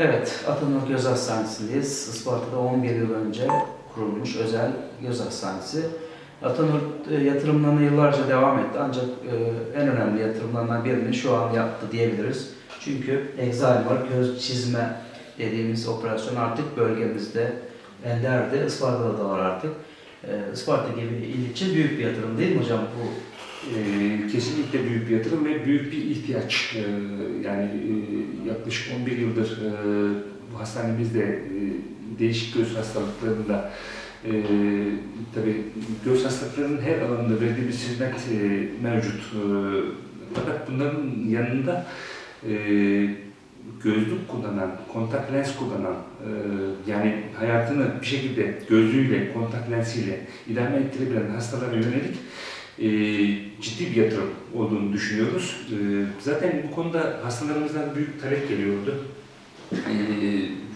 Evet, Atanur Göz Hastanesi'ndeyiz. Isparta'da 11 yıl önce kurulmuş özel göz hastanesi. Atanur e, yatırımlarına yıllarca devam etti ancak e, en önemli yatırımlarından birini şu an yaptı diyebiliriz. Çünkü Alzheimer göz çizme dediğimiz operasyon artık bölgemizde enderdi. Isparta'da da var artık. E, Isparta gibi il için büyük bir yatırım değil mi hocam bu? Ee, kesinlikle büyük bir yatırım ve büyük bir ihtiyaç. Ee, yani e, yaklaşık 11 yıldır e, bu hastanemizde e, değişik göz hastalıklarında e, tabii göz hastalıklarının her alanında verdiğimiz hizmet e, mevcut. E, fakat bunların yanında e, gözlük kullanan, kontak lens kullanan, e, yani hayatını bir şekilde gözlüğüyle, kontak lensiyle idame ettirebilen hastalara yönelik e, ciddi bir yatırım olduğunu düşünüyoruz. E, zaten bu konuda hastalarımızdan büyük talep geliyordu. E,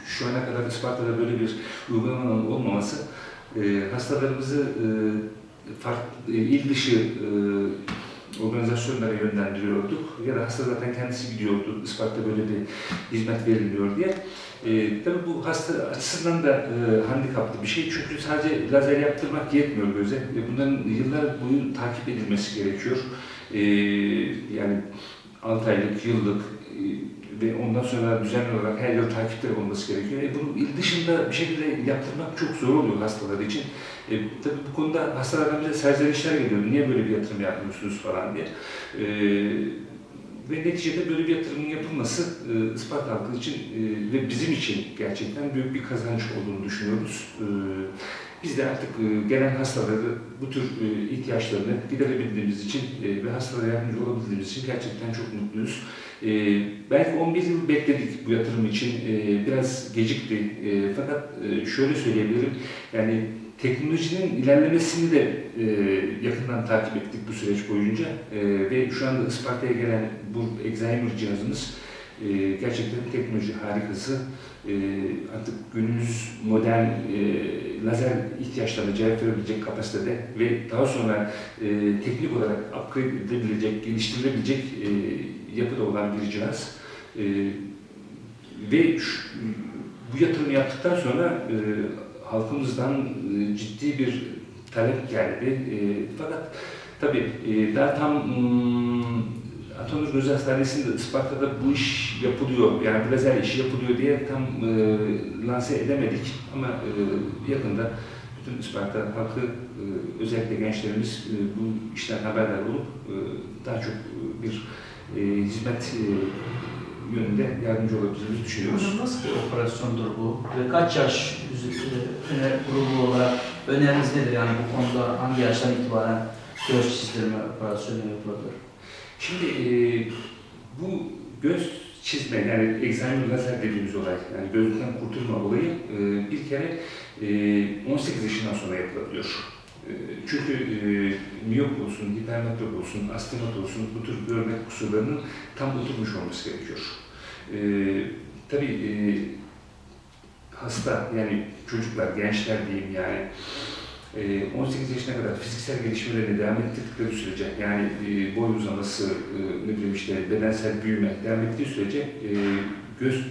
şu ana kadar Isparta'da böyle bir uygulamanın olmaması e, hastalarımızı e, farklı, e, il dışı e, organizasyonlara yönlendiriyorduk ya da hasta zaten kendisi gidiyordu Isparta böyle bir hizmet veriliyor diye. E, tabii bu hasta açısından da e, handikaplı bir şey çünkü sadece lazer yaptırmak yetmiyor göze. E, bunların yıllar boyu takip edilmesi gerekiyor. E, yani 6 aylık, yıllık e, ve ondan sonra düzenli olarak her yıl takipleri olması gerekiyor. E, bunu il dışında bir şekilde yaptırmak çok zor oluyor hastalar için. E, tabii bu konuda hastalardan bize serzenişler geliyor. Niye böyle bir yatırım yapmıyorsunuz falan diye. E, ve neticede böyle bir yatırımın yapılması e, Isparta halkı için e, ve bizim için gerçekten büyük bir kazanç olduğunu düşünüyoruz. E, biz de artık e, gelen hastaları bu tür e, ihtiyaçlarını giderebildiğimiz için e, ve hastalara yardımcı olabildiğimiz için gerçekten çok mutluyuz. Belki 11 yıl bekledik bu yatırım için. Biraz gecikti. Fakat şöyle söyleyebilirim. Yani teknolojinin ilerlemesini de yakından takip ettik bu süreç boyunca. Ve şu anda Isparta'ya gelen bu Alzheimer cihazımız gerçekten teknoloji harikası. Artık günümüz modern lazer ihtiyaçlarına cevap verebilecek kapasitede ve daha sonra e, teknik olarak upgrade edilebilecek, geliştirilebilecek e, yapıda olan bir cihaz. E, ve şu, bu yatırımı yaptıktan sonra e, halkımızdan e, ciddi bir talep geldi. E, fakat tabii e, daha tam mm, Atanur Göz Hastanesi'nde Isparta'da bu iş yapılıyor, yani lazer işi yapılıyor diye tam e, lanse edemedik ama e, yakında bütün Isparta halkı, e, özellikle gençlerimiz e, bu işten haberdar olup e, daha çok e, bir e, hizmet e, yönünde yardımcı olabileceğimizi düşünüyoruz. Nasıl bir operasyondur bu? Ve kaç yaş grubu olarak öneriniz nedir? Yani bu konuda hangi yaştan itibaren göz çizdirme operasyonu yapılabilir? Şimdi e, bu göz çizme yani egzamin lazer dediğimiz olay yani gözden kurtulma olayı e, bir kere e, 18 yaşından sonra yapılabiliyor. Çünkü e, miyop olsun, hipermetrop olsun, astigmat olsun bu tür görme kusurlarının tam oturmuş olması gerekiyor. E, tabii e, hasta yani çocuklar, gençler diyeyim yani 18 yaşına kadar fiziksel gelişmelerini devam ettirdikleri sürece yani e, boy uzaması, e, ne bileyim işte bedensel büyüme devam ettiği sürece e, göz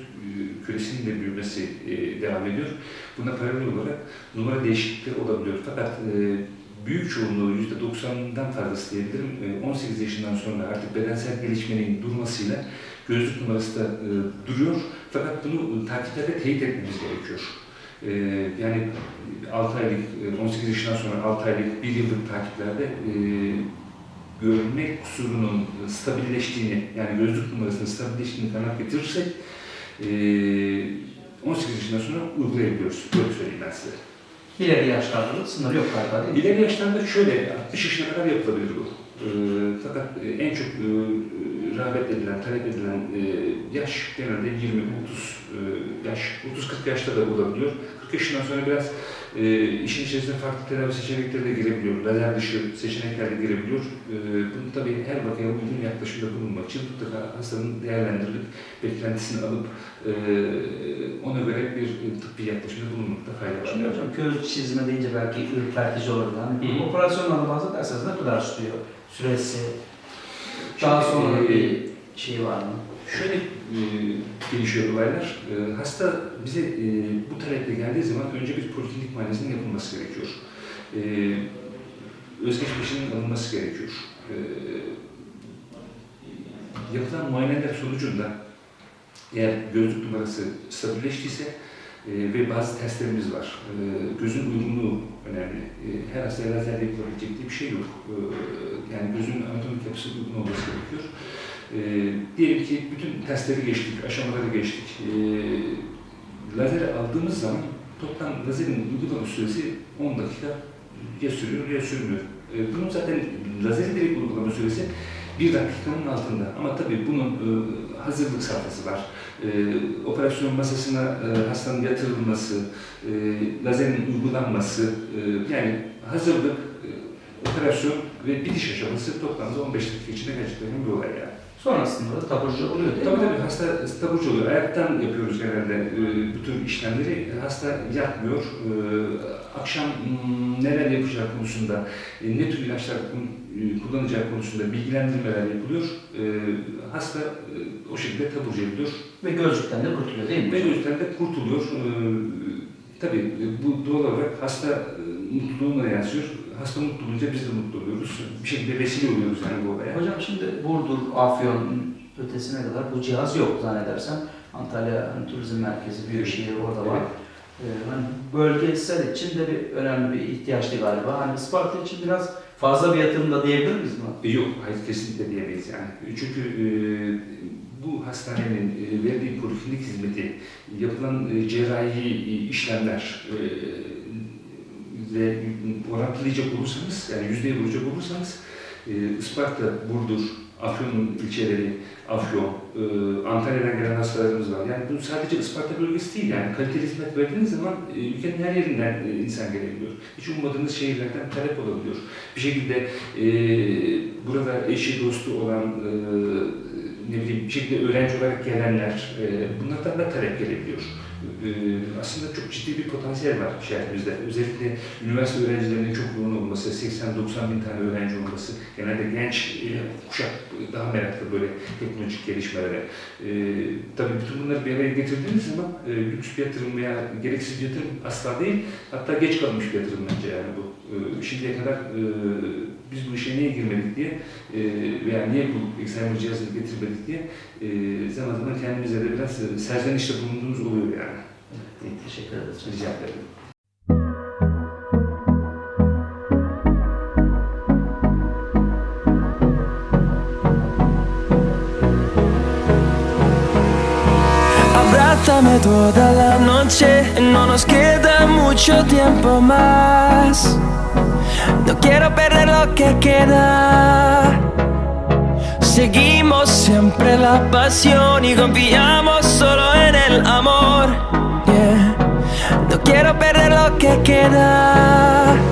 küresinin de büyümesi devam ediyor. Buna paralel olarak numara değişiklikleri olabiliyor. Fakat büyük çoğunluğu %90'dan fazlası diyebilirim. E, 18 yaşından sonra artık bedensel gelişmenin durmasıyla gözlük numarası da duruyor. Fakat bunu takiplerde teyit etmemiz gerekiyor. E, yani 6 aylık, e, 18 yaşından sonra 6 aylık, 1 yıllık takiplerde e, görme kusurunun stabilleştiğini, yani gözlük numarasının stabilleştiğini kanıt getirirsek e, 18 yaşından sonra uygulayabiliyoruz. Böyle söyleyeyim ben size. İleri yaşlarda da sınır yok galiba değil mi? İleri yaşlarda şöyle, 60 yaşına kadar yapılabilir bu. E, fakat e, en çok e, rağbet edilen, talep edilen e, yaş genelde 20-30 e, yaş, 30-40 yaşta da olabiliyor. 40 yaşından sonra biraz e, işin içerisine farklı tedavi seçenekleri de girebiliyor. Lazer dışı seçenekler de girebiliyor. E, bunu tabii her vakaya uygun yaklaşımda bulunmak için mutlaka hastanın değerlendirilip beklentisini alıp e, ona göre bir e, tıbbi yaklaşımda bulunmakta fayda var. Hocam göz çizme deyince belki ürpertici olur. Yani bu Hı. operasyonlarla bahsederseniz ne kadar sürüyor? Süresi, daha sonra Ee, bir şey var mı? Şöyle e, gelişiyor olaylar. E, hasta bize e, bu taleple geldiği zaman önce bir poliklinik muayenesinin yapılması gerekiyor. E, özgeçmişinin alınması gerekiyor. E, yapılan muayeneler sonucunda eğer gözlük numarası stabilleştiyse e, ve bazı testlerimiz var. E, gözün uygunluğu önemli. E, her hastaya lazerle yapılabilecek diye bir şey yok. E, yani gözün anatomik yapısı uygun olması gerekiyor. E, diyelim ki bütün testleri geçtik, aşamaları geçtik. E, lazer aldığımız zaman toplam lazerin uygulama süresi 10 dakika ya sürüyor ya sürmüyor. E, bunun zaten lazerin direkt uygulama süresi bir dakikanın altında. Ama tabii bunun e, hazırlık safhası var. E, operasyon masasına e, hastanın yatırılması, e, lazerin uygulanması, e, yani hazırlık, e, operasyon ve bitiş aşaması toplamda 15 dakika içinde gerçekleşen bir olay yani. Sonrasında da taburcu oluyor değil Tabii mi? tabii hasta taburcu oluyor. Ayaktan yapıyoruz genelde e, bu tür işlemleri. Hasta yatmıyor. E, akşam m, neler yapacağı konusunda, e, ne tür ilaçlar kullanacağı konusunda bilgilendirmeler yapılıyor. Hasta o şekilde taburcu ediliyor. Ve gözlükten de kurtuluyor değil mi? Ve gözden de kurtuluyor. Tabii bu doğal olarak hasta mutluluğuna yansıyor. Hasta mutlu olunca biz de mutlu oluyoruz. Bir şekilde vesile oluyoruz yani bu olaya. Hocam şimdi Burdur, Afyon ötesine kadar bu cihaz yok zannedersem. Antalya hani, Turizm Merkezi, Büyükşehir orada var. Ee, hani bölgesel için de bir önemli bir ihtiyaçtı galiba. Hani Isparta için biraz fazla bir yatırım da diyebilir miyiz mi? E, Yok, hayır kesinlikle diyemeyiz yani. Çünkü e, bu hastanenin e, verdiği poliklinik hizmeti, yapılan e, cerrahi e, işlemler e, ve orantılayacak olursanız, yani yüzdeye vuracak olursanız, e, Isparta, Burdur, Afyon'un ilçeleri, Afyon, e, Antalya'dan gelen hastalarımız var. Yani bu sadece Isparta bölgesi değil yani kaliteli hizmet verdiğiniz zaman e, ülkenin her yerinden e, insan gelebiliyor. Hiç ummadığınız şehirlerden talep olabiliyor. Bir şekilde e, burada eşi dostu olan e, ne bileyim bir şekilde öğrenci olarak gelenler e, bunlardan da talep gelebiliyor. E, aslında çok ciddi bir potansiyel var şehrimizde. Özellikle üniversite öğrencilerinin çok yoğun olması, 80-90 bin tane öğrenci olması, genelde genç e, kuşak daha meraklı böyle teknolojik gelişmelere. E, tabii bütün bunları bir araya getirdiğiniz zaman e, lüks bir yatırım veya gereksiz bir yatırım asla değil, hatta geç kalmış bir yatırım bence yani bu. E, şimdiye kadar e, niye girmedik diye e, veya niye bu Excimer cihazını getirmedik diye e, zaman zaman kendimize de biraz serzenişte bulunduğumuz oluyor yani. Evet, teşekkür ederiz. Rica ederim. Abrázame toda la noche, no nos queda mucho tiempo más. No quiero perder lo que queda. Seguimos siempre la pasión y confiamos solo en el amor. No quiero perder lo que queda.